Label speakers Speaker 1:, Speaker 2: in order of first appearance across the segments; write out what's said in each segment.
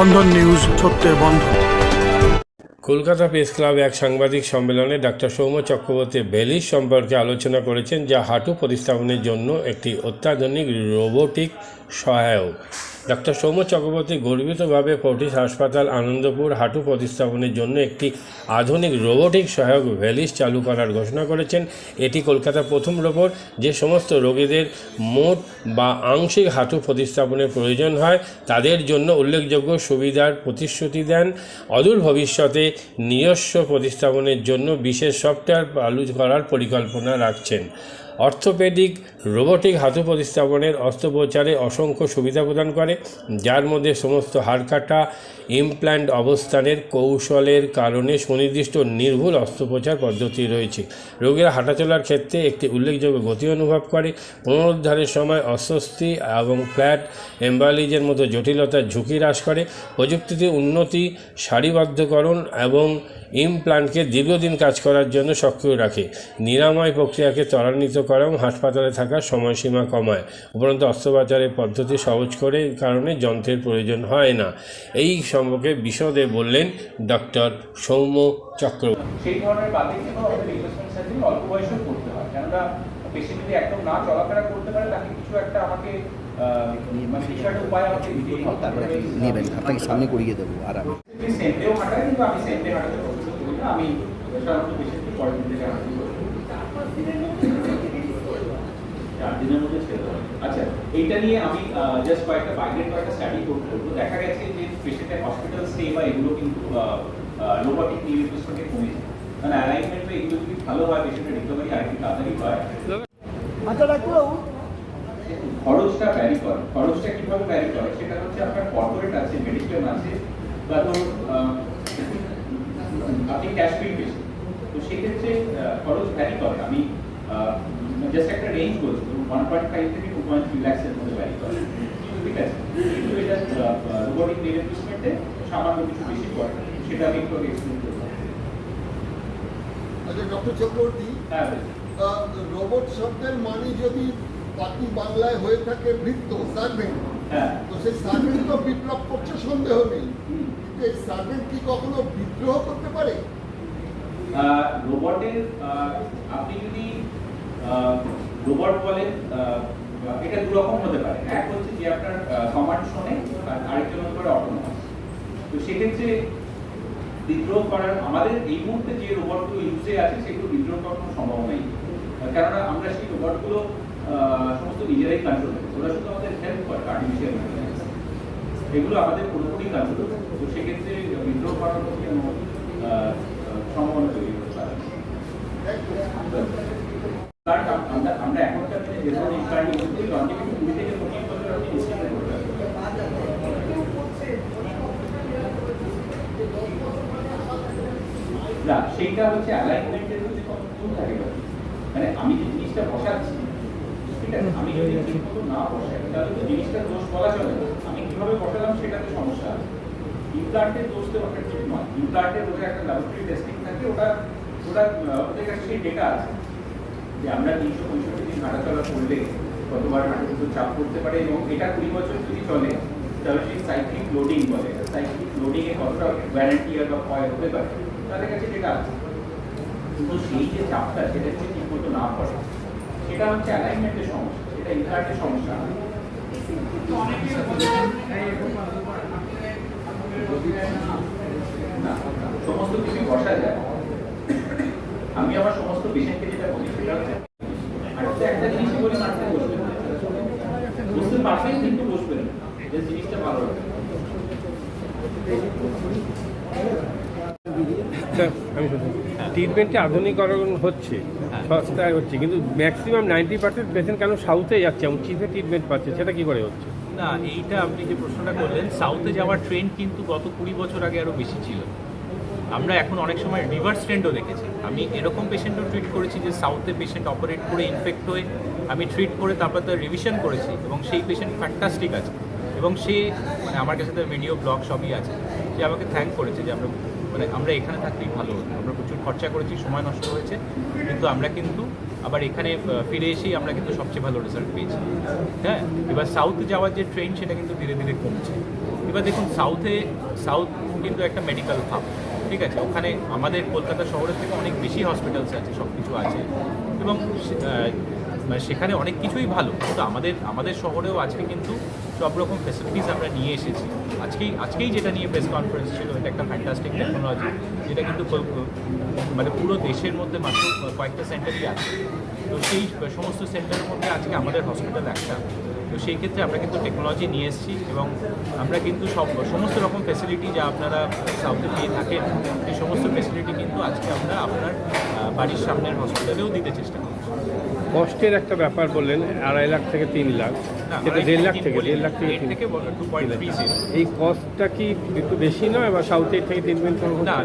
Speaker 1: বন্ধন news সত্যের বন্ধন।
Speaker 2: Kolkata press ক্লাবে এক সাংবাদিক সম্মেলনে ডাক্তার সৌম্য চক্রবর্তী বেলিস সম্পর্কে আলোচনা করেছেন, যা হাঁটু প্রতিস্থাপনের জন্য একটি অত্যাধুনিক রোবোটিক সহায়ক। ডাক্তার সৌম চক্রবর্তী গর্বিতভাবে ফোর্টিস হাসপাতাল আনন্দপুর হাঁটু প্রতিস্থাপনের জন্য একটি আধুনিক রোবোটিক সহায়ক ভ্যালিস চালু করার ঘোষণা করেছেন। এটি কলকাতার প্রথম রোবট যে সমস্ত রোগীদের মোট বা আংশিক হাঁটু প্রতিস্থাপনের প্রয়োজন হয়, তাদের জন্য উল্লেখযোগ্য সুবিধার প্রতিশ্রুতি দেন। অদূর ভবিষ্যতে নিজস্ব প্রতিস্থাপনের জন্য বিশেষ সফটওয়্যার চালু করার পরিকল্পনা রাখছেন। অর্থোপেডিক রোবোটিক হাঁটু প্রতিস্থাপনের অস্ত্রোপচারে অসংখ্য সুবিধা প্রদান করে, যার মধ্যে সমস্ত হাড় কাটা ইমপ্ল্যান্ট অবস্থানের কৌশলের কারণে সুনির্দিষ্ট নির্ভুল অস্ত্রোপচার পদ্ধতি রয়েছে। রোগীরা হাঁটাচলার ক্ষেত্রে একটি উল্লেখযোগ্য গতি অনুভব করে। পুনরুদ্ধারের সময় অস্বস্তি এবং ফ্ল্যাট এম্বালিজের মতো জটিলতার ঝুঁকি হ্রাস করে। প্রযুক্তিতে উন্নতি, সারিবদ্ধকরণ এবং ইমপ্ল্যান্টকে দীর্ঘদিন কাজ করার জন্য সক্রিয় রাখে। নিরাময় প্রক্রিয়াকে ত্বরান্বিত করে এবং হাসপাতালে থাকার সময়সীমা কমায়। উপরন্তু অস্ত্রোপচারের পদ্ধতি সহজ করে কারণে যন্ত্রের প্রয়োজন হয় না। এই সম্পর্কে বিশদে বললেন ডক্টর সৌম্য চক্রবর্তী।
Speaker 3: সেই ধরনের বাদে কিন্তু আমাদের রিপ্লেসমেন্ট সার্জারি অল্প বয়সেও করতে হয়। কেননা পেশেন্ট যদি একদম না চলাফেরা করতে পারে তাকে কিছু একটা আমাকে মানে কিছু একটা উপায় আমাকে দিতেই হবে।
Speaker 4: তারপরে আপনি নেবেন। আপনাকে সামনে করিয়ে দেবো আর আমি
Speaker 3: সেন্টেও হাঁটাই কিন্তু আমি সেন্টে হাঁটাতে পছন্দ করি না। আমি সাধারণত পেশেন্টকে পরের দিন থেকে হাঁটাতে চার দিনের মধ্যে ছেড়ে দেওয়া। আচ্ছা এইটা নিয়ে আমি জাস্ট কয়েকটা বাইরের কয়েকটা স্টাডি করব। দেখা গেছে যে পেশেন্টের হসপিটাল স্টে বা এগুলো কিন্তু রোবটিক নিউ রিপ্লেসমেন্টে কমে যায়। মানে অ্যালাইনমেন্ট বা এগুলো যদি ভালো হয় পেশেন্টের রিকভারি আরেকটু তাড়াতাড়ি হয়। খরচটা ভ্যারি করে। খরচটা কীভাবে ভ্যারি করে? সেটা হচ্ছে আপনার কর্পোরেট আছে মেডিক্লেম আছে বা ধরুন আপনি ক্যাশ বিল পেয়েছেন তো সেক্ষেত্রে খরচ ভ্যারি করে। আমি জাস্ট একটা রেঞ্জ বলছি ওয়ান পয়েন্ট ফাইভ থেকে টু পয়েন্ট থ্রি ল্যাক্সের মধ্যে ভ্যারি করে ঠিক আছে? কিন্তু এটা রোবোটিক রিপ্লেসমেন্টে সামান্য কিছু বেশি পড়ে সেটা আমি একটু এক্সপ্লেন করব।
Speaker 5: আচ্ছা ডক্টর চক্রবর্তী
Speaker 3: হ্যাঁ
Speaker 5: রোবট শব্দের মানে যদি বাকি বাংলায় হয়ে থাকে বৃত্ত সার্ভেন্ট
Speaker 3: হ্যাঁ।
Speaker 5: তো সেই সার্ভেন্ট তো বিপ্লব করছে সন্দেহ নেই। কিন্তু এই সার্ভেন্ট কি কখনো বিদ্রোহ করতে পারে?
Speaker 3: রোবটের আপনি যদি রোবট আহ, এটা দু রকম হতে পারে। এক হচ্ছে যে আপনার কমান্ড শোনে আর আরেকজন হতে পারে অটোনোমাস তো সেক্ষেত্রে বিদ্রোহ করার আমাদের এই মুহূর্তে যে রোবটগুলো ইউজে আছে সেগুলো বিদ্রোহ করার কোনো নেই। কেননা আমরা সেই রোবটগুলো সমস্ত নিজেরাই কন্ট্রোল করি। ওরা শুধু আমাদের হেল্প করে আর্টিফিশিয়াল ইন্টেলিজেন্স এগুলো আমাদের পুরোপুরি কন্ট্রোল তো সেক্ষেত্রে বিদ্রোহ করার কোনো সম্ভাবনা তৈরি করতে পারে আমরা আমরা এখনকার দিনে যে ধরনের কার্ড ইউজ করি লঞ্জিভিটি কুড়ি থেকে পঁচিশ বছর আপনি নিশ্চিত করতে পারবেন। না, সেইটা হচ্ছে অ্যালাইনমেন্টের মানে আমি যে জিনিসটা বসাচ্ছি, ঠিক আছে? আমি যদি ঠিক মতো না বসাই, তাহলে তো জিনিসটার দোষ বলা চলে আমি কীভাবে বসালাম সেটাতে সমস্যা আছে। ইমপ্লান্টের দোষ তো ওটা ঠিক নয়। ইমপ্লান্টের ওটা একটা ল্যাবরেটরি টেস্টিং থাকে, ওটা ওটা ওদের কাছে সেই ডেটা আছে। যে আমরা তিনশো পঁয়ষট্টি দিন হাঁটাচলা করলে কতবার হাঁটুতে চাপ করতে পারে এবং এটা কুড়ি বছর যদি চলে তাহলে সেই সাইক্লিক লোডিং বলে। সাইক্লিক লোডিং এ কতটা গ্যারান্টি বা ক্ষয় হতে পারে তাদের কাছে ডেটা আছে। কিন্তু সেই যে চাপটা সেটা যদি ঠিক মতো না পড়ে সেটা হচ্ছে অ্যালাইনমেন্টের সমস্যা সেটা ইনহার্টের সমস্যা। না, সমস্ত কিছু বসা যায়। আমি আমার সমস্ত পেশেন্টকে একটা জিনিসই বলি হাঁটতে বসবে বুঝতে পারবেন কিন্তু বসবেন যে জিনিসটা ভালো হবে
Speaker 2: স্যার আমি ট্রিটমেন্টে আধুনিকরণ হচ্ছে সস্তায় হচ্ছে কিন্তু ম্যাক্সিমাম নাইনটি পার্সেন্ট পেশেন্ট কেন সাউথে যাচ্ছে? এবং চিফে ট্রিটমেন্ট পাচ্ছে সেটা কি করে হচ্ছে?
Speaker 6: না এইটা আপনি যে প্রশ্নটা করলেন সাউথে যাওয়ার ট্রেন্ড কিন্তু গত কুড়ি বছর আগে আরও বেশি ছিল। আমরা এখন অনেক সময় রিভার্স ট্রেন্ডও দেখেছি। আমি এরকম পেশেন্টও ট্রিট করেছি যে সাউথে পেশেন্ট অপারেট করে ইনফেক্ট হয়ে আমি ট্রিট করে তারপর তার রিভিশন করেছি এবং সেই পেশেন্ট ফ্যান্টাস্টিক আছে। এবং সে মানে আমার কাছে তার ভিডিও ব্লগ সবই আছে। সে আমাকে থ্যাংক করেছে যে আমরা মানে আমরা এখানে থাকলেই ভালো হতো। আমরা প্রচুর খরচা করেছি, সময় নষ্ট হয়েছে, কিন্তু আমরা কিন্তু আবার এখানে ফিরে এসেই আমরা কিন্তু সবচেয়ে ভালো রেজাল্ট পেয়েছি। হ্যাঁ? এবার সাউথ যাওয়ার যে ট্রেন সেটা কিন্তু ধীরে ধীরে কমছে।
Speaker 3: এবার দেখুন সাউথে সাউথ কিন্তু একটা মেডিকেল হাব ঠিক আছে, ওখানে আমাদের কলকাতা শহরের থেকে অনেক বেশি হসপিটালস আছে সব কিছু আছে। এবং মানে সেখানে অনেক কিছুই ভালো, কিন্তু আমাদের আমাদের শহরেও আজকে কিন্তু সব রকম ফেসিলিটিস আমরা নিয়ে এসেছি। আজকেই আজকেই যেটা নিয়ে প্রেস কনফারেন্স ছিল, এটা একটা ফ্যান্টাস্টিক টেকনোলজি যেটা কিন্তু মানে পুরো দেশের মধ্যে মাত্র কয়েকটা সেন্টারই আছে। তো সেই, সমস্ত সেন্টারের মধ্যে আজকে আমাদের হসপিটাল একটা। তো সেই ক্ষেত্রে আমরা কিন্তু টেকনোলজি নিয়ে এসেছি এবং আমরা কিন্তু সব সমস্ত রকম ফেসিলিটি যা আপনারা সাউথে পেয়ে থাকেন সেই সমস্ত ফেসিলিটি কিন্তু আজকে আমরা আপনার বাড়ির সামনের হসপিটালেও দিতে চেষ্টা করছি।
Speaker 2: কষ্টের একটা ব্যাপার বললেন আড়াই লাখ থেকে তিন লাখ। সেটা দেড় লাখ থেকে দেড় লাখ থেকে এই কস্টটা কি একটু বেশি নয় বা সাউথের থেকে তিন ট্রিটমেন্ট
Speaker 3: না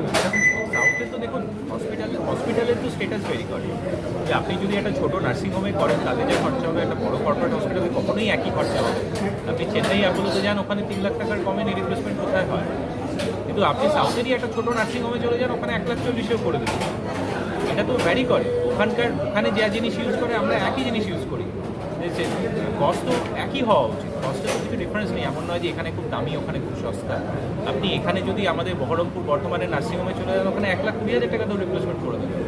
Speaker 3: সাউথে তো দেখুন, হসপিটালে হসপিটালের তো স্টেটাস ভেরি করে। যে আপনি যদি একটা ছোট নার্সিংহোমে করেন তাহলে যে খরচা হবে, একটা বড় কর্পোরেট হসপিটালে কখনোই একই খরচা হবে। আপনি চেন্নাই অ্যাপোলোতে যান, ওখানে তিন লাখ টাকার কমে রিপ্লেসমেন্ট কোথায় হয়? কিন্তু আপনি সাউথেরই একটা ছোট নার্সিংহোমে চলে যান, ওখানে এক লাখ চল্লিশেও করে দেবেন। এটা তো ভ্যারি করে। ওখানকার ওখানে যা জিনিস ইউজ করে, আমরা একই জিনিস ইউজ করি। কস্ট তো একই হওয়া উচিত। কস্টে তো কিছু ডিফারেন্স নেই। এমন নয় যে এখানে খুব দামি ওখানে খুব সস্তা। আপনি এখানে যদি আমাদের বহরমপুর বর্তমানে নার্সিংহোমে চলে যান ওখানে এক লাখ কুড়ি হাজার টাকা তো রিপ্লেসমেন্ট করে দেবেন।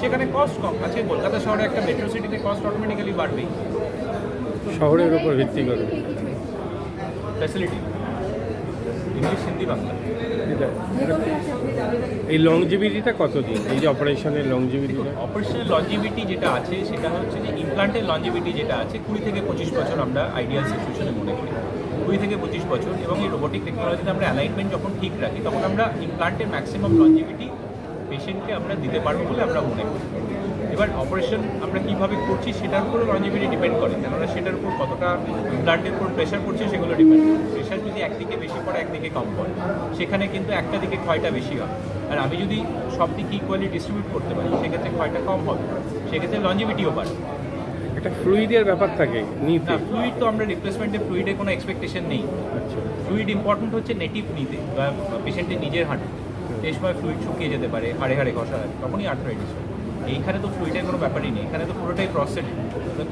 Speaker 3: সেখানে কস্ট কম। আছে কলকাতা শহরে একটা মেট্রো সিটিতে কস্ট অটোমেটিক্যালি বাড়বেই।
Speaker 2: শহরের উপর ভিত্তি করে।
Speaker 3: ফ্যাসিলিটি ইংলিশ হিন্দি বাংলা
Speaker 2: এই লংজিভিটিটা কতদিন? এই যে অপারেশনের লংজিভিটিটা
Speaker 3: অপারেশনের লঞ্জিভিটি যেটা আছে, সেটা হচ্ছে যে ইমপ্লান্টের লঞ্জিভিটি যেটা আছে, কুড়ি থেকে পঁচিশ বছর আমরা আইডিয়াল সিচুয়েশনে মনে করি। কুড়ি থেকে পঁচিশ বছর এবং এই রোবোটিক টেকনোলজিতে আমরা অ্যালাইনমেন্ট যখন ঠিক রাখি, তখন আমরা ইমপ্লান্টের ম্যাক্সিমাম লঞ্জিভিটি পেশেন্টকে আমরা দিতে পারব বলে আমরা মনে করি। এবার অপারেশন আমরা কীভাবে করছি সেটার উপরে লঞ্জিভিটি ডিপেন্ড করে কেননা সেটার উপর কতটা ইমপ্লান্টের উপর প্রেশার পড়ছে সেগুলো ডিপেন্ড করে। প্রেশার যদি একদিকে বেশি পড়ে একদিকে কম পড়ে সেখানে কিন্তু একটা দিকে ক্ষয়টা বেশি হয়। আর আমি যদি সব দিকে ইকুয়ালি ডিস্ট্রিবিউট করতে পারি সেক্ষেত্রে ক্ষয়টা কম হবে সেক্ষেত্রে লঞ্জিভিটিও বাড়বে।
Speaker 2: একটা ফ্লুইডের ব্যাপার থাকে
Speaker 3: না ফ্লুইড তো আমরা রিপ্লেসমেন্টে ফ্লুইডে কোনো এক্সপেকটেশন নেই।
Speaker 2: আচ্ছা।
Speaker 3: ফ্লুইড ইম্পর্টেন্ট হচ্ছে নেটিভ নিতে বা পেশেন্টের নিজের হাঁটু সেই সময় ফ্লুইড শুকিয়ে যেতে পারে হাড়ে হাড়ে ঘষা হয় তখনই আর্থ্রাইটিস হয়। এইখানে তো ফ্লুইডের কোনো ব্যাপারই নেই। এখানে তো পুরোটাই প্রসেস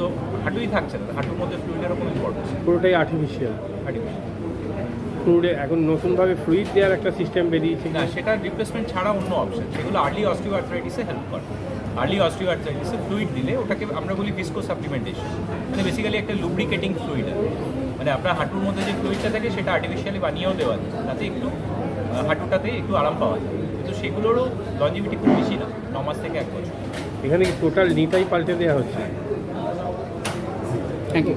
Speaker 3: তো হাঁটুই থাকছে না। হাঁটুর মধ্যে ফ্লুইডেরও কোনো ইম্পর্টেন্স
Speaker 2: পুরোটাই আর্টিফিশিয়াল ফ্লুইডে এখন নতুনভাবে ফ্লুইড দেওয়ার একটা সিস্টেম বেরিয়েছে।
Speaker 3: না সেটা রিপ্লেসমেন্ট ছাড়া অন্য অপশন সেগুলো আর্লি অস্টিও আর্থ্রাইটিসে হেল্প করে। আর্লি অস্টিও আর্থ্রাইটিসে ফ্লুইড দিলে ওটাকে আমরা বলি ভিস্কো সাপ্লিমেন্টেশন মানে বেসিক্যালি একটা লুব্রিকেটিং ফ্লুইড মানে আপনার হাঁটুর মধ্যে যে ফ্লুইডটা থাকে সেটা আর্টিফিশিয়ালি বানিয়েও দেওয়া যায়। তাতে একটু হাঁটুটাতে একটু আরাম পাওয়া যায়। কিন্তু সেগুলোরও লঞ্জিভিটি খুব বেশি না ন মাস থেকে এক বছর।
Speaker 2: এখানে কি টোটাল নিটাই পাল্টে দেওয়া হচ্ছে?
Speaker 4: থ্যাংক ইউ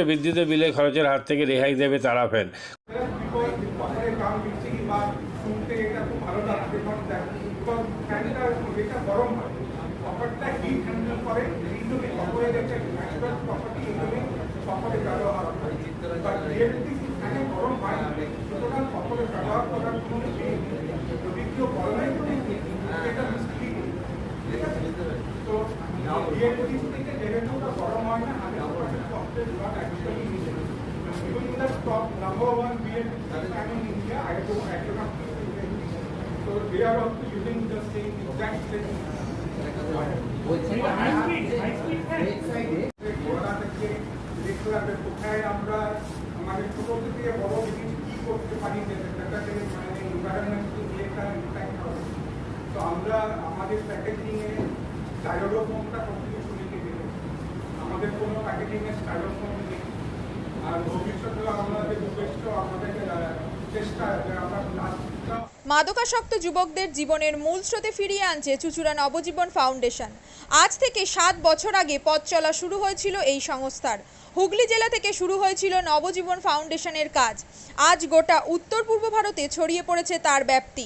Speaker 2: বিদ্যুতের বিলে খরচের হাত থেকে রেহাই দেবে তারা ফ্যান
Speaker 7: পাথরের দাম বেশি বা শুনতে এটা খুব ভালো লাগছে এবং ফ্যানটা যেটা গরম হয় কপারটা হিট হ্যান্ডেল করে কিন্তু কপারের একটা ন্যাচারাল প্রপার্টি এখানে কপারে ব্যবহার হয় বা রিয়েলিটি ফ্যানে গরম হয় সুতরাং কপারে ব্যবহার করার কোনো নেই যদি কেউ গরমে করে এটা মিস্ত্রি ঠিক আছে তো রিয়েলিটি থেকে যেহেতু ওটা গরম হয় না hundred percent compare not actually Even in the top number one BNP fan in India, I go I So they are also using the same exact same. ঘোড়া থেকে দেখতে হবে কোথায় আমরা আমাদের ছোট থেকে বড় জিনিস কি করতে পারি যেটাকে এনভায়রনমেন্টকে নিয়ে একটা ইম্প্যাক্ট হবে তো আমরা আমাদের প্যাকেজিংয়ে লিখে দিলাম আমাদের কোনো প্যাকেজিংয়ে স্টাইলোফোন নেই। আর ভবিষ্যতে আমাদের উদ্দেশ্য আমাদের আহ, চেষ্টা আমরা
Speaker 8: মাদকাসক্ত যুবকদের জীবনের মূল স্রোতে ফিরিয়ে আনছে চুচুড়া নবজীবন ফাউন্ডেশন। আজ থেকে সাত বছর আগে পথ চলা শুরু হয়েছিল এই সংস্থার। হুগলি জেলা থেকে শুরু হয়েছিল নবজীবন ফাউন্ডেশনের কাজ। আজ গোটা উত্তর পূর্ব ভারতে ছড়িয়ে পড়েছে তার ব্যাপ্তি।